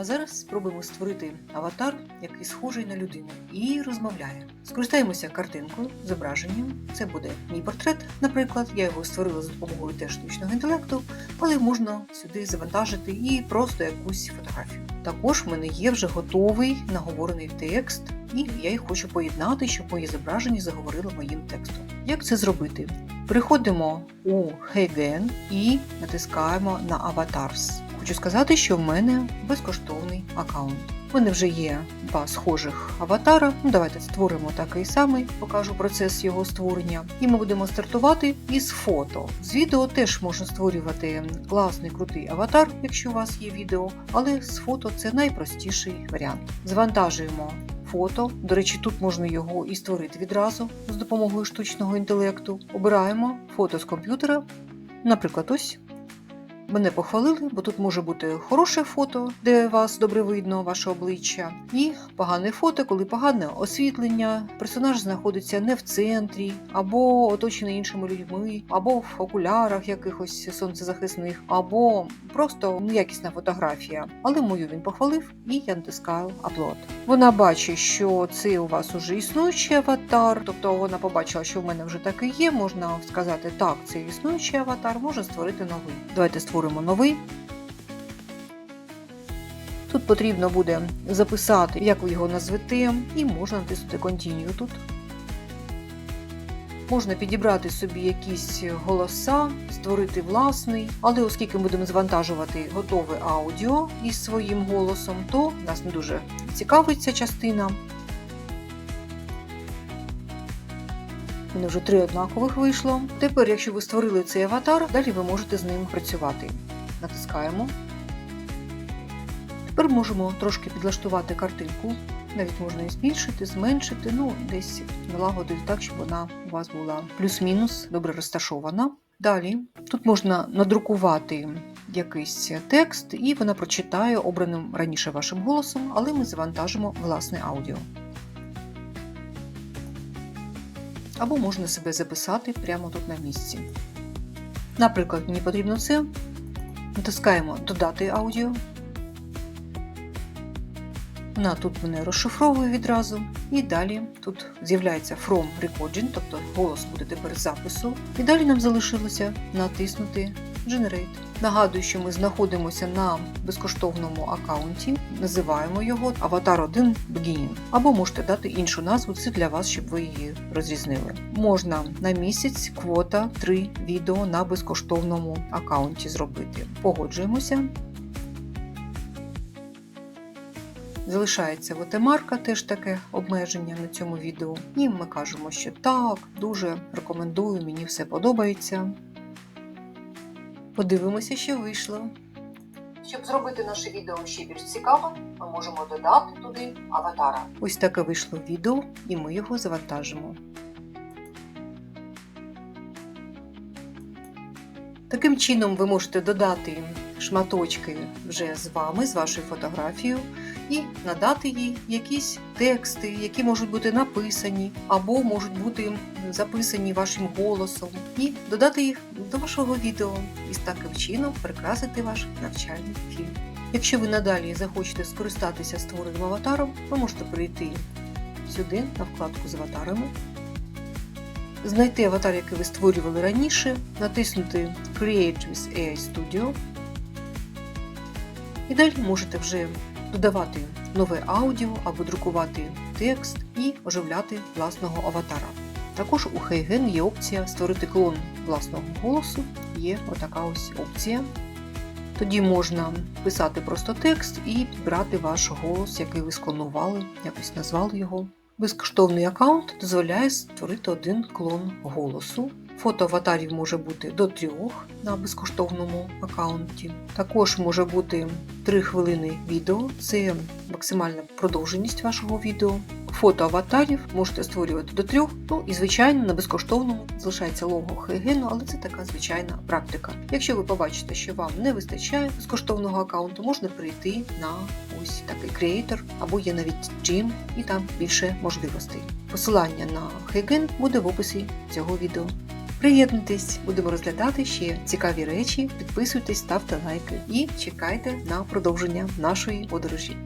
А зараз спробуємо створити аватар, який схожий на людину, і розмовляє. Скористаємося картинкою, зображенням. Це буде мій портрет, наприклад. Я його створила за допомогою теж штучного інтелекту, але можна сюди завантажити і просто якусь фотографію. Також в мене є вже готовий наговорений текст, і я їх хочу поєднати, щоб моє зображення заговорило моїм текстом. Як це зробити? Переходимо у Heygen і натискаємо на Avatars. Хочу сказати, що в мене безкоштовний аккаунт. У мене вже є два схожих аватара. Ну, давайте створимо такий самий, покажу процес його створення. І ми будемо стартувати із фото. З відео теж можна створювати класний крутий аватар, якщо у вас є відео, але з фото це найпростіший варіант. Завантажуємо фото. До речі, тут можна його і створити відразу з допомогою штучного інтелекту. Обираємо фото з комп'ютера, наприклад, ось. Мене похвалили, бо тут може бути хороше фото, де вас добре видно, ваше обличчя, і погане фото, коли погане освітлення, персонаж знаходиться не в центрі, або оточений іншими людьми, або в окулярах якихось сонцезахисних, або просто неякісна фотографія. Але мою він похвалив, і я натискаю Upload. Вона бачить, що це у вас уже існуючий аватар, тобто вона побачила, що в мене вже такий є. Можна сказати, так, це існуючий аватар, можна створити новий. Давайте створимо новий. Тут потрібно буде записати, як ви його назвете, і можна натиснути Continue тут. Можна підібрати собі якісь голоса, створити власний, але оскільки ми будемо завантажувати готове аудіо із своїм голосом, то нас не дуже цікавить ця частина. У вже три однакових вийшло. Тепер, якщо ви створили цей аватар, далі ви можете з ним працювати. Натискаємо. Тепер можемо трошки підлаштувати картинку. Навіть можна і збільшити, зменшити, ну, десь налагодити так, щоб вона у вас була плюс-мінус добре розташована. Далі тут можна надрукувати якийсь текст, і вона прочитає обраним раніше вашим голосом, але ми завантажимо власне аудіо. Або можна себе записати прямо тут на місці. Наприклад, мені потрібно це. Натискаємо Додати аудіо. Вона тут мене розшифровує відразу. І далі тут з'являється From Recording, тобто голос буде тепер запису. І далі нам залишилося натиснути Generate. Нагадую, що ми знаходимося на безкоштовному аккаунті, називаємо його Avatar 1 Beginning. Або можете дати іншу назву, це для вас, щоб ви її розрізнили. Можна на місяць квота 3 відео на безкоштовному аккаунті зробити. Погоджуємося. Залишається вотемарка, теж таке обмеження на цьому відео. І ми кажемо, що так, дуже рекомендую, мені все подобається. Подивимося, що вийшло. Щоб зробити наше відео ще більш цікавим, ми можемо додати туди аватара. Ось таке вийшло відео, і ми його завантажимо. Таким чином ви можете додати шматочки вже з вами, з вашою фотографією, і надати їй якісь тексти, які можуть бути написані, або можуть бути записані вашим голосом, і додати їх до вашого відео і таким чином прикрасити ваш навчальний фільм. Якщо ви надалі захочете скористатися створеним аватаром, ви можете прийти сюди на вкладку з аватарами, знайти аватар, який ви створювали раніше, натиснути Create with AI Studio. І далі можете вже додавати нове аудіо або друкувати текст і оживляти власного аватара. Також у Heygen є опція створити клон власного голосу, є отака ось опція. Тоді можна писати просто текст і підбирати ваш голос, який ви склонували, якось назвали його. Безкоштовний аккаунт дозволяє створити один клон голосу. Фото аватарів може бути до трьох на безкоштовному аккаунті. Також може бути 3 хвилини відео, це максимальна продовженість вашого відео. Фото аватарів можете створювати до трьох. Ну і звичайно на безкоштовному залишається лого Хейгену, але це така звичайна практика. Якщо ви побачите, що вам не вистачає безкоштовного аккаунту, можна прийти на ось такий креатор або є навіть Gym, і там більше можливостей. Посилання на Хейген буде в описі цього відео. Приєднуйтесь, будемо розглядати ще цікаві речі. Підписуйтесь, ставте лайки і чекайте на продовження нашої подорожі.